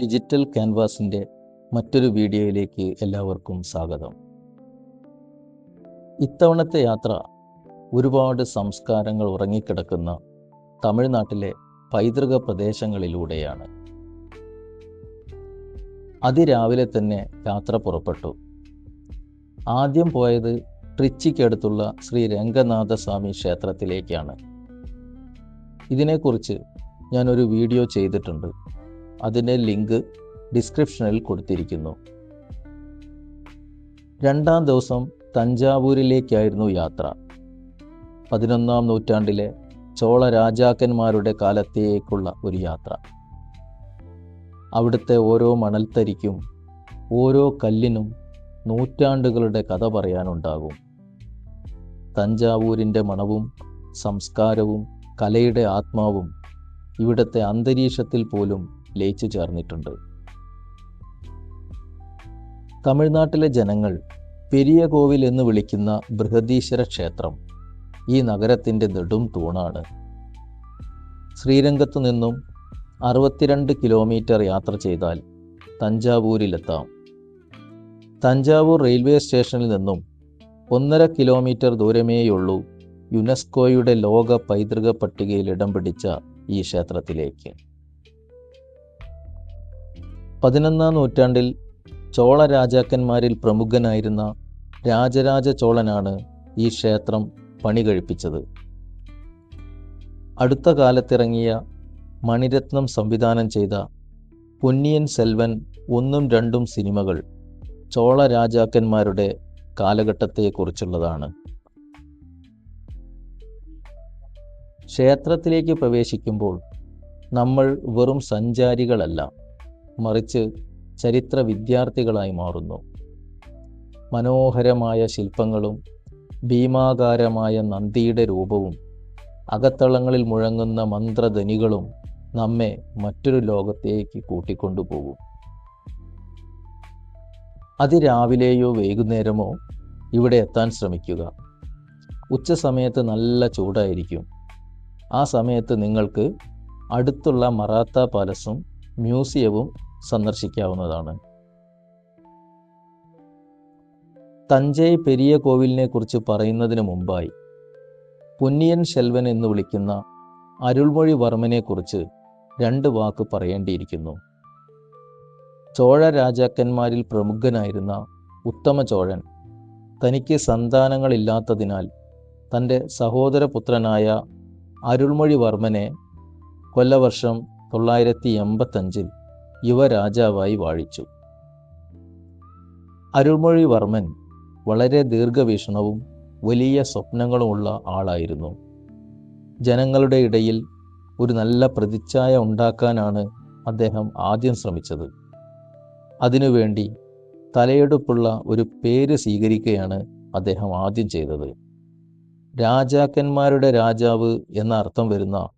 Digital ക്യാൻവാസിന്റെ മറ്റൊരു വീഡിയോയിലേക്ക് എല്ലാവർക്കും സ്വാഗതം. ഇത്തവണത്തെ യാത്ര ഒരുപാട് സംസ്കാരങ്ങൾ ഉറങ്ങിക്കിടക്കുന്ന തമിഴ്നാട്ടിലെ പൈതൃക പ്രദേശങ്ങളിലൂടെയാണ്. അതിരാവിലെ തന്നെ യാത്ര പുറപ്പെട്ടു. ആദ്യം പോയത് ട്രിച്ചിക്കടുത്തുള്ള ശ്രീ രംഗനാഥ സ്വാമി ക്ഷേത്രത്തിലേക്കാണ്. ഇതിനെക്കുറിച്ച് ഞാനൊരു വീഡിയോ ചെയ്തിട്ടുണ്ട്. അതിന്റെ ലിങ്ക് ഡിസ്ക്രിപ്ഷനിൽ കൊടുത്തിരിക്കുന്നു. രണ്ടാം ദിവസം തഞ്ചാവൂരിലേക്കായിരുന്നു യാത്ര. പതിനൊന്നാം നൂറ്റാണ്ടിലെ ചോള രാജാക്കന്മാരുടെ കാലത്തേക്കുള്ള ഒരു യാത്ര. അവിടുത്തെ ഓരോ മണൽത്തരിക്കും ഓരോ കല്ലിനും നൂറ്റാണ്ടുകളുടെ കഥ പറയാനുണ്ടാകും. തഞ്ചാവൂരിന്റെ മണവും സംസ്കാരവും കലയുടെ ആത്മാവും ഇവിടുത്തെ അന്തരീക്ഷത്തിൽ പോലും ലയിച്ചു ചേർന്നിട്ടുണ്ട്. തമിഴ്നാട്ടിലെ ജനങ്ങൾ പെരിയ കോവിൽ എന്ന് വിളിക്കുന്ന ബൃഹദീശ്വര ക്ഷേത്രം ഈ നഗരത്തിന്റെ നെടും തൂണാണ്. ശ്രീരംഗത്തു നിന്നും അറുപത്തിരണ്ട് കിലോമീറ്റർ യാത്ര ചെയ്താൽ തഞ്ചാവൂരിലെത്താം. തഞ്ചാവൂർ റെയിൽവേ സ്റ്റേഷനിൽ നിന്നും ഒന്നര കിലോമീറ്റർ ദൂരമേയുള്ളൂ യുനെസ്കോയുടെ ലോക പൈതൃക പട്ടികയിൽ ഇടം പിടിച്ച ഈ ക്ഷേത്രത്തിലേക്ക്. പതിനൊന്നാം നൂറ്റാണ്ടിൽ ചോള രാജാക്കന്മാരിൽ പ്രമുഖനായിരുന്ന രാജരാജ ചോളനാണ് ഈ ക്ഷേത്രം പണി കഴിപ്പിച്ചത് അടുത്ത കാലത്തിറങ്ങിയ മണിരത്നം സംവിധാനം ചെയ്ത പൊന്നിയൻ സെൽവൻ ഒന്നും രണ്ടും സിനിമകൾ ചോള രാജാക്കന്മാരുടെ കാലഘട്ടത്തെക്കുറിച്ചുള്ളതാണ്. ക്ഷേത്രത്തിലേക്ക് പ്രവേശിക്കുമ്പോൾ നമ്മൾ വെറും സഞ്ചാരികളല്ല. മറിച്ച് ചരിത്ര വിദ്യാർത്ഥികളായി മാറുന്നു. മനോഹരമായ ശില്പങ്ങളും ഭീമാകാരമായ നന്ദിയുടെ രൂപവും അകത്തളങ്ങളിൽ മുഴങ്ങുന്ന മന്ത്രധനികളും നമ്മെ മറ്റൊരു ലോകത്തേക്ക് കൂട്ടിക്കൊണ്ടുപോകും. അതിരാവിലെയോ വൈകുന്നേരമോ ഇവിടെ എത്താൻ ശ്രമിക്കുക. ഉച്ച സമയത്ത് നല്ല ചൂടായിരിക്കും. ആ സമയത്ത് നിങ്ങൾക്ക് അടുത്തുള്ള മറാത്ത പാലസും മ്യൂസിയവും സന്ദർശിക്കാവുന്നതാണ്. തഞ്ചൈ പെരിയ കോവിലിനെ കുറിച്ച് പറയുന്നതിന് മുമ്പായി പൊന്നിയൻ ശെൽവൻ എന്ന് വിളിക്കുന്ന അരുൾമൊഴി വർമ്മനെക്കുറിച്ച് രണ്ട് വാക്ക് പറയേണ്ടിയിരിക്കുന്നു. ചോഴ രാജാക്കന്മാരിൽ പ്രമുഖനായിരുന്ന ഉത്തമ ചോഴൻ തനിക്ക് സന്താനങ്ങളില്ലാത്തതിനാൽ തന്റെ സഹോദരപുത്രനായ അരുൾമൊഴി വർമ്മനെ കൊല്ലവർഷം തൊള്ളായിരത്തി എൺപത്തഞ്ചിൽ യുവരാജാവായി വാഴിച്ചു. അരുൾമൊഴി വർമ്മൻ വളരെ ദീർഘവീക്ഷണവും വലിയ സ്വപ്നങ്ങളുമുള്ള ആളായിരുന്നു. ജനങ്ങളുടെ ഇടയിൽ ഒരു നല്ല പ്രതിച്ഛായ ഉണ്ടാക്കാനാണ് അദ്ദേഹം ആദ്യം ശ്രമിച്ചത്. അതിനുവേണ്ടി തലയെടുപ്പുള്ള ഒരു പേര് സ്വീകരിക്കുകയാണ് അദ്ദേഹം ആദ്യം ചെയ്തത്. രാജാക്കന്മാരുടെ രാജാവ് എന്ന അർത്ഥം വരുന്ന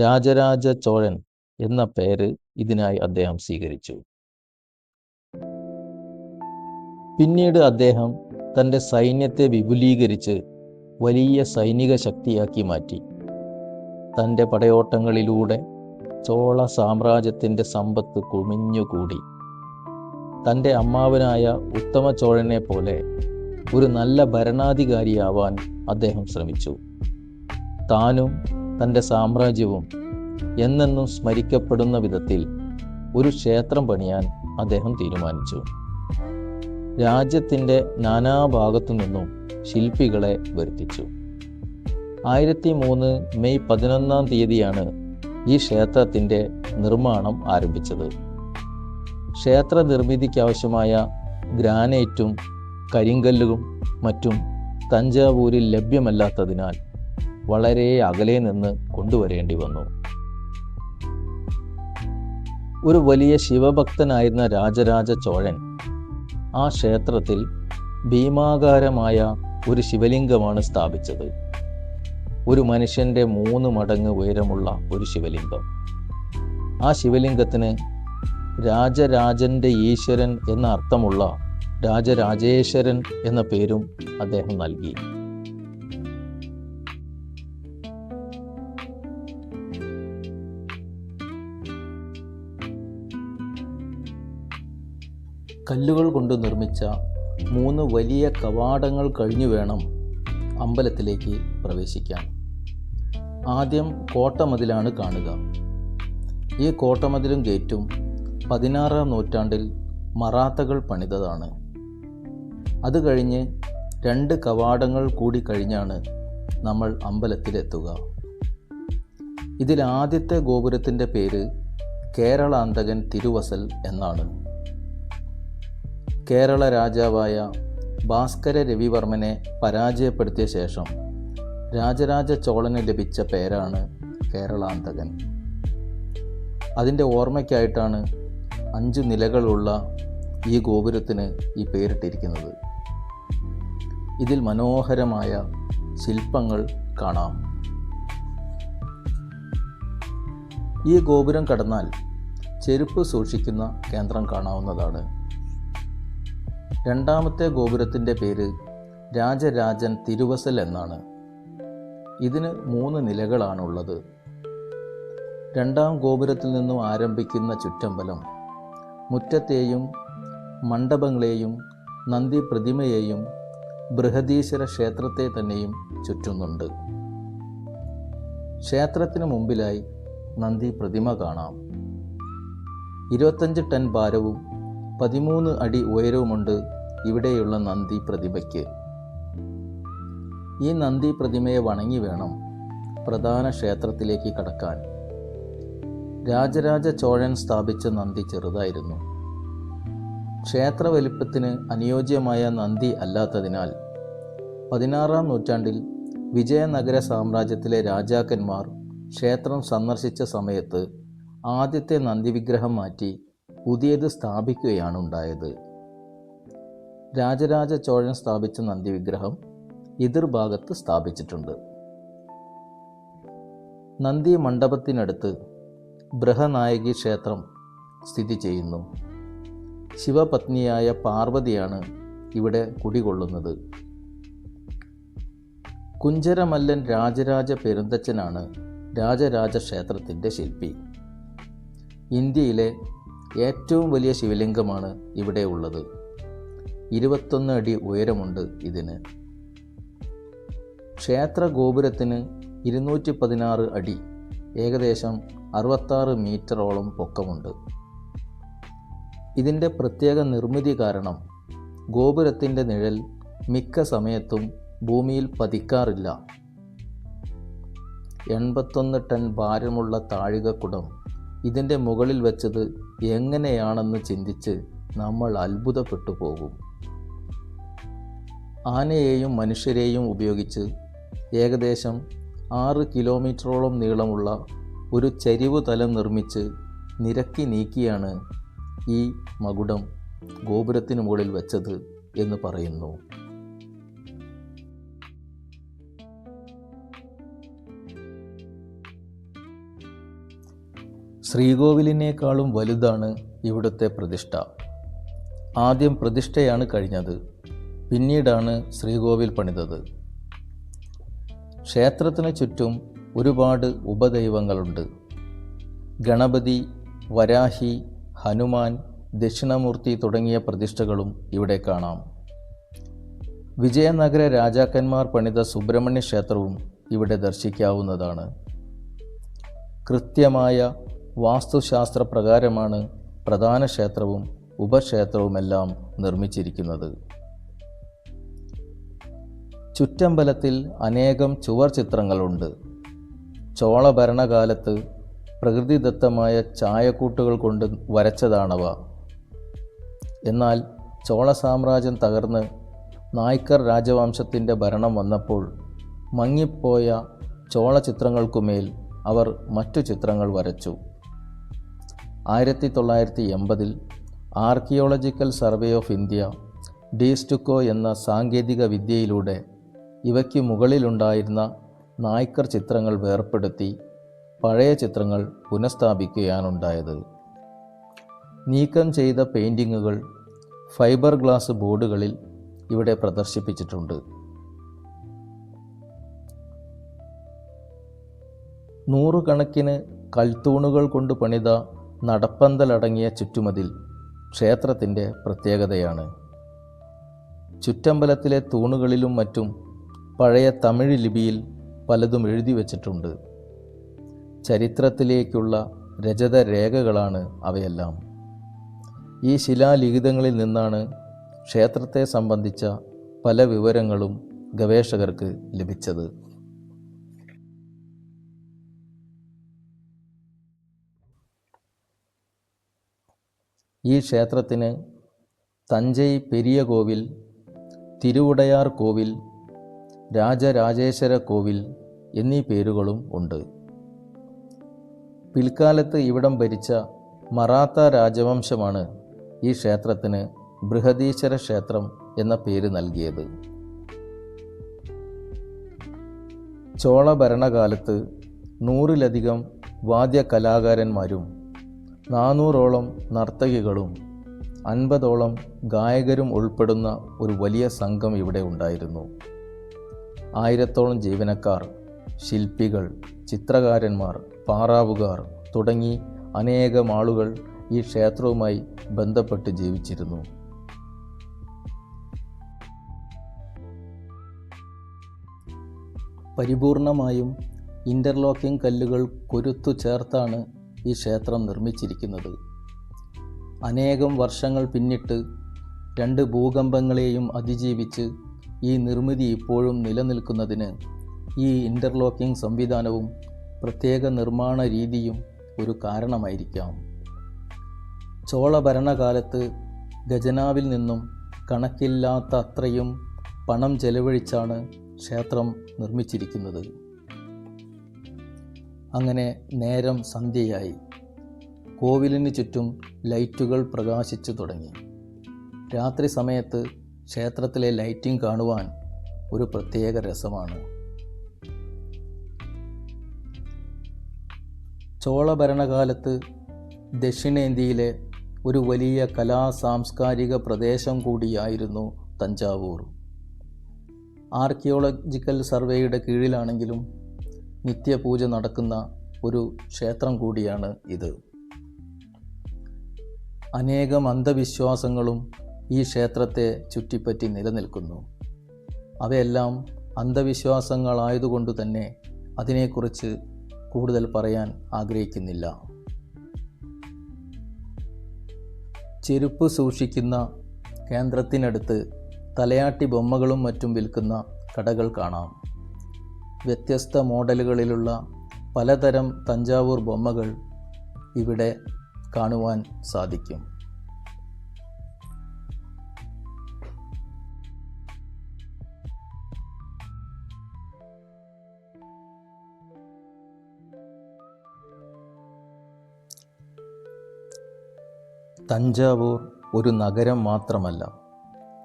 രാജരാജ ചോഴൻ എന്ന പേര് ഇതിനായി അദ്ദേഹം സ്വീകരിച്ചു. പിന്നീട് അദ്ദേഹം തന്റെ സൈന്യത്തെ വിപുലീകരിച്ച് വലിയ സൈനിക ശക്തിയാക്കി മാറ്റി. തന്റെ പടയോട്ടങ്ങളിലൂടെ ചോള സാമ്രാജ്യത്തിന്റെ സമ്പത്ത് കുമിഞ്ഞുകൂടി. തന്റെ അമ്മാവനായ ഉത്തമ ചോഴനെ പോലെ ഒരു നല്ല ഭരണാധികാരിയാവാൻ അദ്ദേഹം ശ്രമിച്ചു. താനും തന്റെ സാമ്രാജ്യവും എന്നെന്നും സ്മരിക്കപ്പെടുന്ന വിധത്തിൽ ഒരു ക്ഷേത്രം പണിയാൻ അദ്ദേഹം തീരുമാനിച്ചു. രാജ്യത്തിന്റെ നാനാഭാഗത്തു നിന്നും ശില്പികളെ വരുത്തിച്ചു. ആയിരത്തി മൂന്ന് മെയ് പതിനൊന്നാം തീയതിയാണ് ഈ ക്ഷേത്രത്തിന്റെ നിർമ്മാണം ആരംഭിച്ചത്. ക്ഷേത്ര നിർമ്മിതിക്കാവശ്യമായ ഗ്രാനൈറ്റും കരിങ്കല്ലും മറ്റും തഞ്ചാവൂരിൽ ലഭ്യമല്ലാത്തതിനാൽ വളരെ അകലെ നിന്ന് കൊണ്ടുവരേണ്ടി വന്നു. ഒരു വലിയ ശിവഭക്തനായിരുന്ന രാജരാജ ചോഴൻ ആ ക്ഷേത്രത്തിൽ ഭീമാകാരമായ ഒരു ശിവലിംഗമാണ് സ്ഥാപിച്ചത്. ഒരു മനുഷ്യന്റെ മൂന്ന് മടങ്ങ് ഉയരമുള്ള ഒരു ശിവലിംഗം. ആ ശിവലിംഗത്തിന് രാജരാജന്റെ ഈശ്വരൻ എന്ന അർത്ഥമുള്ള രാജരാജേശ്വരൻ എന്ന പേരും അദ്ദേഹം നൽകി. കല്ലുകൾ കൊണ്ട് നിർമ്മിച്ച മൂന്ന് വലിയ കവാടങ്ങൾ കഴിഞ്ഞു വേണം അമ്പലത്തിലേക്ക് പ്രവേശിക്കാൻ. ആദ്യം കോട്ടമതിലാണ് കാണുക. ഈ കോട്ടമതിലും ഗേറ്റും പതിനാറാം നൂറ്റാണ്ടിൽ മറാത്തകൾ പണിതതാണ്. അത് കഴിഞ്ഞ് രണ്ട് കവാടങ്ങൾ കൂടി കഴിഞ്ഞാണ് നമ്മൾ അമ്പലത്തിലെത്തുക. ഇതിലാദ്യത്തെ ഗോപുരത്തിന്റെ പേര് കേരളാന്തകൻ തിരുവസൽ എന്നാണ്. കേരള രാജാവായ ഭാസ്കര രവിവർമ്മനെ പരാജയപ്പെടുത്തിയ ശേഷം രാജരാജ ചോളന് ലഭിച്ച പേരാണ് കേരളാന്തകൻ. അതിന്റെ ഓർമ്മയ്ക്കായിട്ടാണ് അഞ്ച് നിലകളുള്ള ഈ ഗോപുരത്തിന് ഈ പേരിട്ടിരിക്കുന്നത്. ഇതിൽ മനോഹരമായ ശില്പങ്ങൾ കാണാം. ഈ ഗോപുരം കടന്നാൽ ചെരുപ്പ് സൂക്ഷിക്കുന്ന കേന്ദ്രം കാണാവുന്നതാണ്. രണ്ടാമത്തെ ഗോപുരത്തിന്റെ പേര് രാജരാജൻ തിരുവസൽ എന്നാണ്. ഇതിന് മൂന്ന് നിലകളാണുള്ളത്. രണ്ടാം ഗോപുരത്തിൽ നിന്നും ആരംഭിക്കുന്ന ചുറ്റമ്പലം മുറ്റത്തെയും മണ്ഡപങ്ങളെയും നന്ദി പ്രതിമയെയും ബൃഹദീശ്വര ക്ഷേത്രത്തെ തന്നെയും ചുറ്റുന്നുണ്ട്. ക്ഷേത്രത്തിന് മുമ്പിലായി നന്ദി പ്രതിമ കാണാം. ഇരുപത്തഞ്ച് ടൺ ഭാരവും പതിമൂന്ന് അടി ഉയരവുമുണ്ട്. ഇവിടെയുള്ള നന്ദി പ്രതിമയ്ക്ക് ഈ നന്ദി പ്രതിമയെ വണങ്ങി വേണം പ്രധാന ക്ഷേത്രത്തിലേക്ക് കടക്കാൻ. രാജരാജ ചോഴൻ സ്ഥാപിച്ച നന്ദി ചെറുതായിരുന്നു. ക്ഷേത്ര വലിപ്പത്തിന് അനുയോജ്യമായ നന്ദി അല്ലാത്തതിനാൽ പതിനാറാം നൂറ്റാണ്ടിൽ വിജയനഗര സാമ്രാജ്യത്തിലെ രാജാക്കന്മാർ ക്ഷേത്രം സന്ദർശിച്ച സമയത്ത് ആദ്യത്തെ നന്ദി വിഗ്രഹം മാറ്റി പുതിയത് സ്ഥാപിക്കുകയാണ് ഉണ്ടായത്. രാജരാജ ചോഴൻ സ്ഥാപിച്ച നന്ദി വിഗ്രഹം എതിർഭാഗത്ത് സ്ഥാപിച്ചിട്ടുണ്ട്. നന്ദി മണ്ഡപത്തിനടുത്ത് ബൃഹനായകി ക്ഷേത്രം സ്ഥിതി ചെയ്യുന്നു. ശിവപത്നിയായ പാർവതിയാണ് ഇവിടെ കുടികൊള്ളുന്നത്. കുഞ്ചരമല്ലൻ രാജരാജ പെരുന്തച്ചനാണ് രാജരാജ ക്ഷേത്രത്തിന്റെ ശില്പി. ഇന്ത്യയിലെ ഏറ്റവും വലിയ ശിവലിംഗമാണ് ഇവിടെ ഉള്ളത്. ഇരുപത്തൊന്ന് അടി ഉയരമുണ്ട് ഇതിന്. ക്ഷേത്ര ഗോപുരത്തിന് ഇരുന്നൂറ്റി പതിനാറ് അടി ഏകദേശം അറുപത്താറ് മീറ്ററോളം പൊക്കമുണ്ട്. ഇതിന്റെ പ്രത്യേക നിർമ്മിതി കാരണം ഗോപുരത്തിന്റെ നിഴൽ മിക്ക സമയത്തും ഭൂമിയിൽ പതിക്കാറില്ല. എൺപത്തൊന്ന് ടൺ ഭാരമുള്ള താഴികക്കുടം ഇതിന്റെ മുകളിൽ വെച്ചത് എങ്ങനെയാണെന്ന് ചിന്തിച്ച് നമ്മൾ അത്ഭുതപ്പെട്ടു പോകും. ആനയെയും മനുഷ്യരെയും ഉപയോഗിച്ച് ഏകദേശം ആറ് കിലോമീറ്ററോളം നീളമുള്ള ഒരു ചരിവ് തലം നിർമ്മിച്ച് നിരക്കി നീക്കിയാണ് ഈ മകുടം ഗോപുരത്തിന് മുകളിൽ വെച്ചത് എന്ന് പറയുന്നു. ശ്രീകോവിലിനേക്കാളും വലുതാണ് ഇവിടുത്തെ പ്രതിഷ്ഠ. ആദ്യം പ്രതിഷ്ഠയാണ് കഴിഞ്ഞത് പിന്നീടാണ് ശ്രീകോവിൽ പണിതത്. ക്ഷേത്രത്തിന് ചുറ്റും ഒരുപാട് ഉപദൈവങ്ങളുണ്ട്. ഗണപതി വരാഹി ഹനുമാൻ ദക്ഷിണമൂർത്തി തുടങ്ങിയ പ്രതിഷ്ഠകളും ഇവിടെ കാണാം. വിജയനഗര രാജാക്കന്മാർ പണിത സുബ്രഹ്മണ്യ ക്ഷേത്രവും ഇവിടെ ദർശിക്കാവുന്നതാണ്. കൃത്യമായ വാസ്തുശാസ്ത്ര പ്രകാരമാണ് പ്രധാന ക്ഷേത്രവും ഉപക്ഷേത്രവുമെല്ലാം നിർമ്മിച്ചിരിക്കുന്നത്. ചുറ്റമ്പലത്തിൽ അനേകം ചുവർ ചിത്രങ്ങളുണ്ട്. ചോള ഭരണകാലത്ത് പ്രകൃതിദത്തമായ ചായക്കൂട്ടുകൾ കൊണ്ട് വരച്ചതാണവ. എന്നാൽ ചോള സാമ്രാജ്യം തകർന്ന് നായ്ക്കർ രാജവംശത്തിന്റെ ഭരണം വന്നപ്പോൾ മങ്ങിപ്പോയ ചോള ചിത്രങ്ങൾക്കുമേൽ അവർ മറ്റു ചിത്രങ്ങൾ വരച്ചു. ആയിരത്തി തൊള്ളായിരത്തി എൺപതിൽ ആർക്കിയോളജിക്കൽ സർവേ ഓഫ് ഇന്ത്യ ഡീസ്റ്റുക്കോ എന്ന സാങ്കേതിക വിദ്യയിലൂടെ ഇവയ്ക്ക് മുകളിലുണ്ടായിരുന്ന നായ്ക്കർ ചിത്രങ്ങൾ വേർപ്പെടുത്തി പഴയ ചിത്രങ്ങൾ പുനഃസ്ഥാപിക്കുകയാണുണ്ടായത്. നീക്കം ചെയ്ത പെയിന്റിങ്ങുകൾ ഫൈബർ ഗ്ലാസ് ബോർഡുകളിൽ ഇവിടെ പ്രദർശിപ്പിച്ചിട്ടുണ്ട്. നൂറുകണക്കിന് കൽത്തൂണുകൾ കൊണ്ട് പണിത നടപ്പന്തലടങ്ങിയ ചുറ്റുമതിൽ ക്ഷേത്രത്തിന്റെ പ്രത്യേകതയാണ്. ചുറ്റമ്പലത്തിലെ തൂണുകളിലും മറ്റും പഴയ തമിഴ് ലിപിയിൽ പലതും എഴുതി വച്ചിട്ടുണ്ട്. ചരിത്രത്തിലേക്കുള്ള രചത രേഖകളാണ് അവയെല്ലാം. ഈ ശിലാലിഖിതങ്ങളിൽ നിന്നാണ് ക്ഷേത്രത്തെ സംബന്ധിച്ച പല വിവരങ്ങളും ഗവേഷകർക്ക് ലഭിച്ചത്. ഈ ക്ഷേത്രത്തിന് തഞ്ചൈ പെരിയ കോവിൽ തിരുവുടയാർ കോവിൽ രാജരാജേശ്വര കോവിൽ എന്നീ പേരുകളും ഉണ്ട്. പിൽക്കാലത്ത് ഇവിടം ഭരിച്ച മറാത്ത രാജവംശമാണ് ഈ ക്ഷേത്രത്തിന് ബൃഹദീശ്വര ക്ഷേത്രം എന്ന പേര് നൽകിയത്. ചോള ഭരണകാലത്ത് നൂറിലധികം വാദ്യകലാകാരന്മാരും നാനൂറോളം നർത്തകികളും അൻപതോളം ഗായകരും ഉൾപ്പെടുന്ന ഒരു വലിയ സംഘം ഇവിടെ ഉണ്ടായിരുന്നു. ആയിരത്തോളം ജീവനക്കാർ ശില്പികൾ ചിത്രകാരന്മാർ പാറാവുകാർ തുടങ്ങി അനേകം ആളുകൾ ഈ ക്ഷേത്രവുമായി ബന്ധപ്പെട്ട് ജീവിച്ചിരുന്നു. പരിപൂർണമായും ഇന്റർലോക്കിംഗ് കല്ലുകൾ കൊരുത്തു ചേർത്താണ് ഈ ക്ഷേത്രം നിർമ്മിച്ചിരിക്കുന്നത്. അനേകം വർഷങ്ങൾ പിന്നിട്ട് രണ്ട് ഭൂകമ്പങ്ങളെയും അതിജീവിച്ച് ഈ നിർമ്മിതി ഇപ്പോഴും നിലനിൽക്കുന്നതിന് ഈ ഇന്റർലോക്കിംഗ് സംവിധാനവും പ്രത്യേക നിർമ്മാണ രീതിയും ഒരു കാരണമായിരിക്കാം. ചോള ഭരണകാലത്ത് ഖജനാവിൽ നിന്നും കണക്കില്ലാത്ത അത്രയും പണം ചെലവഴിച്ചാണ് ക്ഷേത്രം നിർമ്മിച്ചിരിക്കുന്നത്. അങ്ങനെ നേരം സന്ധ്യയായി. കോവിലിന് ചുറ്റും ലൈറ്റുകൾ പ്രകാശിച്ചു തുടങ്ങി. രാത്രി സമയത്ത് ക്ഷേത്രത്തിലെ ലൈറ്റിംഗ് കാണുവാൻ ഒരു പ്രത്യേക രസമാണ്. ചോള ഭരണകാലത്ത് ദക്ഷിണേന്ത്യയിലെ ഒരു വലിയ കലാ സാംസ്കാരിക പ്രദേശം കൂടിയായിരുന്നു തഞ്ചാവൂർ. ആർക്കിയോളജിക്കൽ സർവേയുടെ കീഴിലാണെങ്കിലും നിത്യപൂജ നടക്കുന്ന ഒരു ക്ഷേത്രം കൂടിയാണ് ഇത്. അനേകം അന്ധവിശ്വാസങ്ങളും ഈ ക്ഷേത്രത്തെ ചുറ്റിപ്പറ്റി നിലനിൽക്കുന്നു. അവയെല്ലാം അന്ധവിശ്വാസങ്ങളായതുകൊണ്ട് തന്നെ അതിനെക്കുറിച്ച് കൂടുതൽ പറയാൻ ആഗ്രഹിക്കുന്നില്ല. ചെരുപ്പ് സൂക്ഷിക്കുന്ന കേന്ദ്രത്തിനടുത്ത് തലയാട്ടി ബൊമ്മകളും മറ്റും വിൽക്കുന്ന കടകൾ കാണാം. വ്യത്യസ്ത മോഡലുകളിലുള്ള പലതരം തഞ്ചാവൂർ ബൊമ്മകൾ ഇവിടെ കാണുവാൻ സാധിക്കും. തഞ്ചാവൂർ ഒരു നഗരം മാത്രമല്ല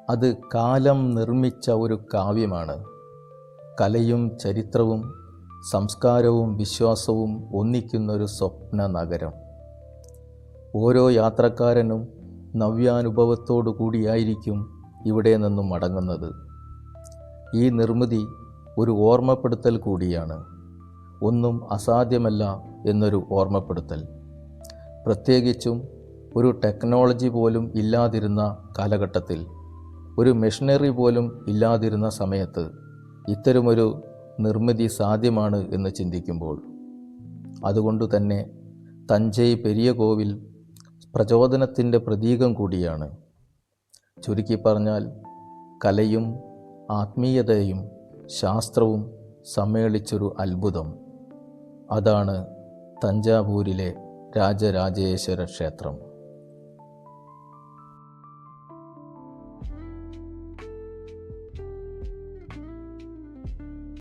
അത് കാലം നിർമ്മിച്ച ഒരു കാവ്യമാണ്. കലയും ചരിത്രവും സംസ്കാരവും വിശ്വാസവും ഒന്നിക്കുന്നൊരു സ്വപ്ന നഗരം. ഓരോ യാത്രക്കാരനും നവ്യാനുഭവത്തോടു കൂടിയായിരിക്കും ഇവിടെ നിന്നും മടങ്ങുന്നത്. ഈ നിർമ്മിതി ഒരു ഓർമ്മപ്പെടുത്തൽ കൂടിയാണ്. ഒന്നും അസാധ്യമല്ല എന്നൊരു ഓർമ്മപ്പെടുത്തൽ. പ്രത്യേകിച്ചും ഒരു ടെക്നോളജി പോലും ഇല്ലാതിരുന്ന കാലഘട്ടത്തിൽ ഒരു മെഷീനറി പോലും ഇല്ലാതിരുന്ന സമയത്ത് ഇത്തരമൊരു നിർമ്മിതി സാധ്യമാണ് എന്ന് ചിന്തിക്കുമ്പോൾ അതുകൊണ്ട് തന്നെ തഞ്ചൈ പെരിയ കോവിൽ പ്രചോദനത്തിന്റെ പ്രതീകം കൂടിയാണ്. ചുരുക്കി പറഞ്ഞാൽ കലയും ആത്മീയതയും ശാസ്ത്രവും സമ്മേളിച്ചൊരു അത്ഭുതം. അതാണ് തഞ്ചാവൂരിലെ രാജരാജേശ്വര ക്ഷേത്രം.